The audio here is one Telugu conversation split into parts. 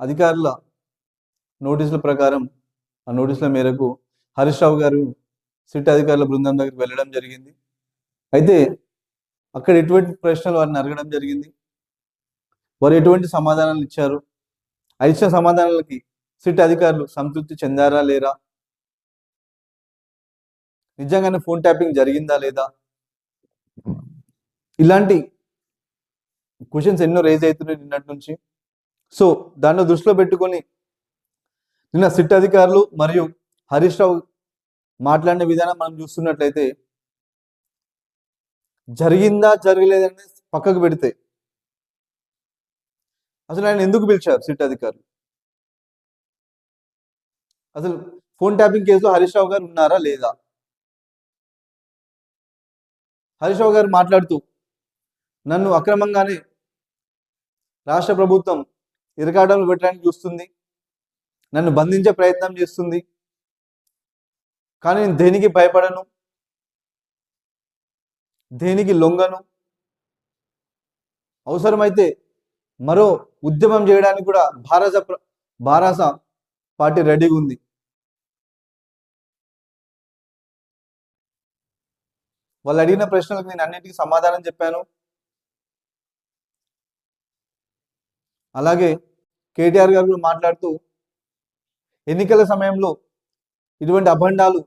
అధికారుల నోటీసుల ప్రకారం ఆ నోటీసుల మేరకు హరీష్ రావు గారు సిట్ అధికారుల బృందం దగ్గరికి వెళ్ళడం జరిగింది. అయితే అక్కడ ఎటువంటి ప్రశ్నలు వారిని అడగడం జరిగింది? వారు ఎటువంటి సమాధానాలు ఇచ్చారు? ఆ ఇచ్చిన సమాధానాలకి సిట్ అధికారులు సంతృప్తి చెందారా లేరా నిజంగానే ఫోన్ ట్యాపింగ్ జరిగిందా లేదా? ఇలాంటి క్వశ్చన్స్ ఎన్నో రేజ్ అవుతున్నాయి నిన్నటి నుంచి. సో దాన్ని దృష్టిలో పెట్టుకొని నిన్న సిట్ అధికారులు మరియు హరీష్ రావు మాట్లాడిన విధానం మనం చూస్తున్నట్లయితే జరిగిందా జరగలేదని పక్కకు పెడితే అసలు ఆయన ఎందుకు పిలిచారు సిట్ అధికారులు? అసలు ఫోన్ ట్యాపింగ్ కేసులో హరీష్ రావు గారు ఉన్నారా లేదా? హరీష్ రావు గారు మాట్లాడుతూ నన్ను అక్రమంగానే రాష్ట్ర ప్రభుత్వం ఇరకాటంలో పెట్టడానికి చూస్తుంది. నన్ను బంధించే ప్రయత్నం చేస్తుంది. కానీ నేను దేనికి భయపడను? దేనికి లొంగను? అవసరమైతే మరో ఉద్యమం చేయడానికి కూడా భారత భారత పార్టీ రెడీగా ఉంది. వాళ్ళు అడిగిన ప్రశ్నలకు నేను అన్నిటికీ సమాధానం చెప్పాను. అలాగే కేటీఆర్ గారు కూడా మాట్లాడుతూ ఎన్నికల సమయంలో ఇటువంటి అభండాలు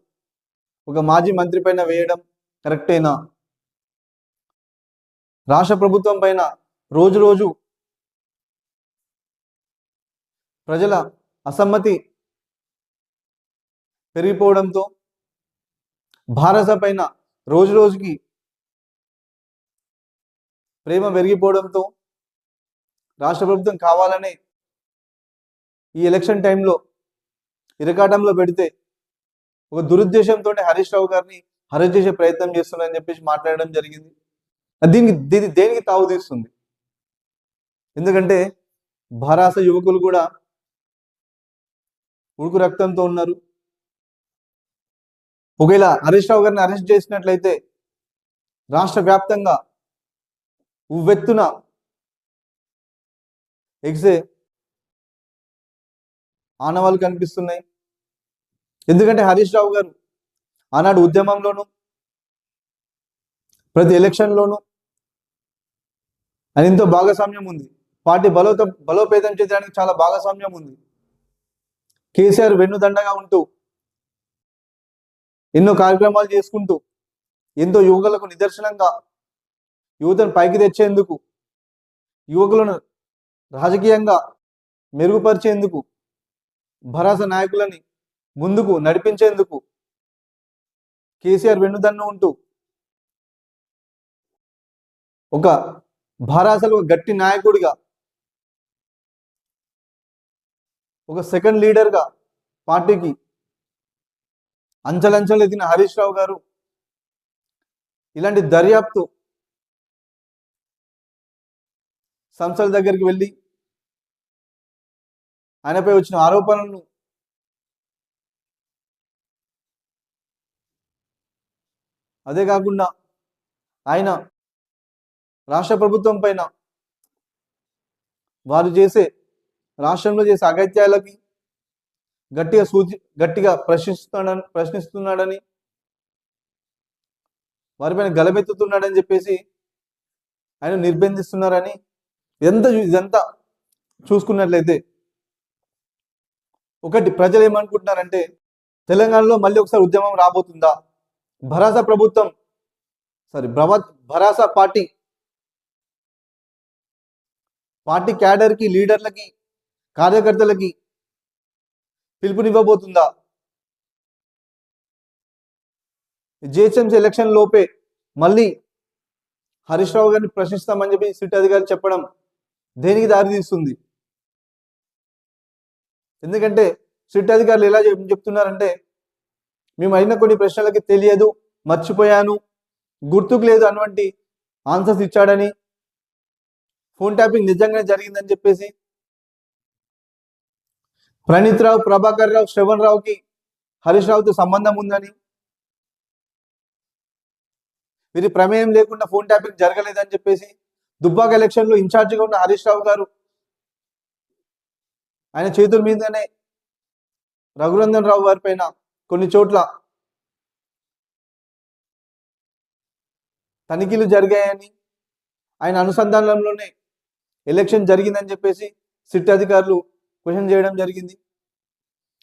ఒక మాజీ మంత్రి పైన వేయడం కరెక్టేనా రాష్ట్ర ప్రభుత్వం పైన రోజు రోజు ప్రజల అసమ్మతి పెరిగిపోవడంతో భారత పైన రోజు రోజుకి ప్రేమ పెరిగిపోవడంతో రాష్ట్ర ప్రభుత్వం కావాలని ఈ ఎలక్షన్ టైంలో ఇరకాటంలో పెడితే ఒక దురుద్దేశంతో హరీష్ రావు గారిని హరెస్ట్ చేసే ప్రయత్నం చేస్తున్నారని చెప్పేసి మాట్లాడడం జరిగింది. అది దీనికి దీని దేనికి తావు తీస్తుంది? ఎందుకంటే భారాస యువకులు కూడా ఉడుకు రక్తంతో ఉన్నారు. ఒకవేళ హరీష్ రావు గారిని అరెస్ట్ చేసినట్లయితే రాష్ట్ర వ్యాప్తంగా ఉవ్వెత్తున ఎగ్సే ఆనవాళ్ళు కనిపిస్తున్నాయి. ఎందుకంటే హరీష్ రావు గారు ఆనాడు ఉద్యమంలోను ప్రతి ఎలక్షన్లోనూ ఆయన ఎంతో భాగస్వామ్యం ఉంది. పార్టీ బలోత బలోపేతం చేయడానికి చాలా భాగస్వామ్యం ఉంది. కేసీఆర్ వెన్నుదండగా ఉంటూ ఎన్నో కార్యక్రమాలు చేసుకుంటూ ఎంతో యువకులకు నిదర్శనంగా యువతను పైకి తెచ్చేందుకు యువకులను రాజకీయంగా మెరుగుపరిచేందుకు భరాస నాయకులని ముందుకు నడిపించేందుకు కేసీఆర్ వెన్నుదన్ను ఉంటూ ఒక భారాసలు గట్టి నాయకుడిగా ఒక సెకండ్ లీడర్గా పార్టీకి అంచలంచలు ఎదిగిన హరీష్ రావు గారు ఇలాంటి దర్యాప్తు సంస్థల దగ్గరికి వెళ్ళి ఆయనపై వచ్చిన ఆరోపణలను అదే కాకుండా ఆయన రాష్ట్ర ప్రభుత్వం పైన వారు చేసే రాష్ట్రంలో చేసే అగత్యాలకి గట్టిగా సూచి గట్టిగా ప్రశ్నిస్తున్నాడని ప్రశ్నిస్తున్నాడని వారిపైన గలమెత్తుతున్నాడని చెప్పేసి ఆయన నిర్బంధిస్తున్నారని ఇదంతా ఇదంతా చూసుకున్నట్లయితే ఒకటి ప్రజలు ఏమనుకుంటున్నారంటే తెలంగాణలో మళ్ళీ ఒకసారి ఉద్యమం రాబోతుందా? భరాసా ప్రభుత్వం సారీ భ్రవ భరాసా పార్టీ పార్టీ క్యాడర్కి లీడర్లకి కార్యకర్తలకి పిలుపునివ్వబోతుందా? జిహెచ్ఎంసీ ఎలక్షన్ లోపే మళ్ళీ హరీష్ రావు గారిని ప్రశ్నిస్తామని చెప్పి సిట్ అధికారులు చెప్పడం దేనికి దారితీస్తుంది ఎందుకంటే సిట్ అధికారులు ఎలా చెప్తున్నారంటే మేము అయిన కొన్ని ప్రశ్నలకి తెలియదు మర్చిపోయాను గుర్తుకు లేదు అటువంటి ఆన్సర్స్ ఇచ్చాడని ఫోన్ ట్యాపింగ్ నిజంగానే జరిగిందని చెప్పేసి ప్రణీత్ రావు ప్రభాకర్ రావు శ్రవణ్ రావుకి హరీష్ రావుతో సంబంధం ఉందని వీరి ప్రమేయం లేకుండా ఫోన్ ట్యాపింగ్ జరగలేదని చెప్పేసి దుబ్బాక ఎలక్షన్లో ఇన్ఛార్జిగా ఉన్న హరీష్ రావు గారు ఆయన చేతుల మీదనే రఘునందన్ రావు గారి పైన కొన్ని చోట్ల తనిఖీలు జరిగాయని ఆయన అనుసంధానంలోనే ఎలక్షన్ జరిగిందని చెప్పేసి సిట్ అధికారులు క్వశ్చన్ చేయడం జరిగింది.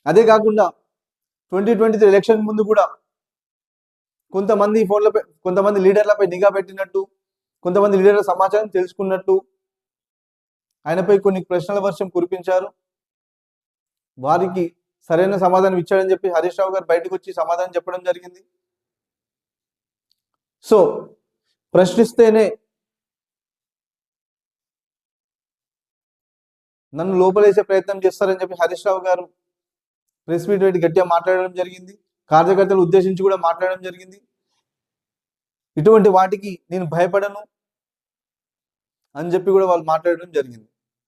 అదే కాకుండా ట్వంటీ ట్వంటీ త్రీ ఎలక్షన్ ముందు కూడా కొంతమంది ఫోన్లపై కొంతమంది లీడర్లపై నిఘా పెట్టినట్టు కొంతమంది లీడర్ల సమాచారం తెలుసుకున్నట్టు ఆయనపై కొన్ని ప్రశ్నల వర్షం కురిపించారు. వారికి సరైన సమాధానం ఇచ్చాడని చెప్పి హరీష్ రావు గారు బయటకు వచ్చి సమాధానం చెప్పడం జరిగింది. సో ప్రశ్నిస్తేనే నన్ను లోపలేసే ప్రయత్నం చేస్తారని చెప్పి హరీష్ రావు గారు ప్రెస్ మీట్ పెట్టి గట్టిగా మాట్లాడడం జరిగింది. కార్యకర్తలు ఉద్దేశించి కూడా మాట్లాడడం జరిగింది. ఇటువంటి వాటికి నేను భయపడను. అని చెప్పి కూడా వాళ్ళు మాట్లాడడం జరిగింది.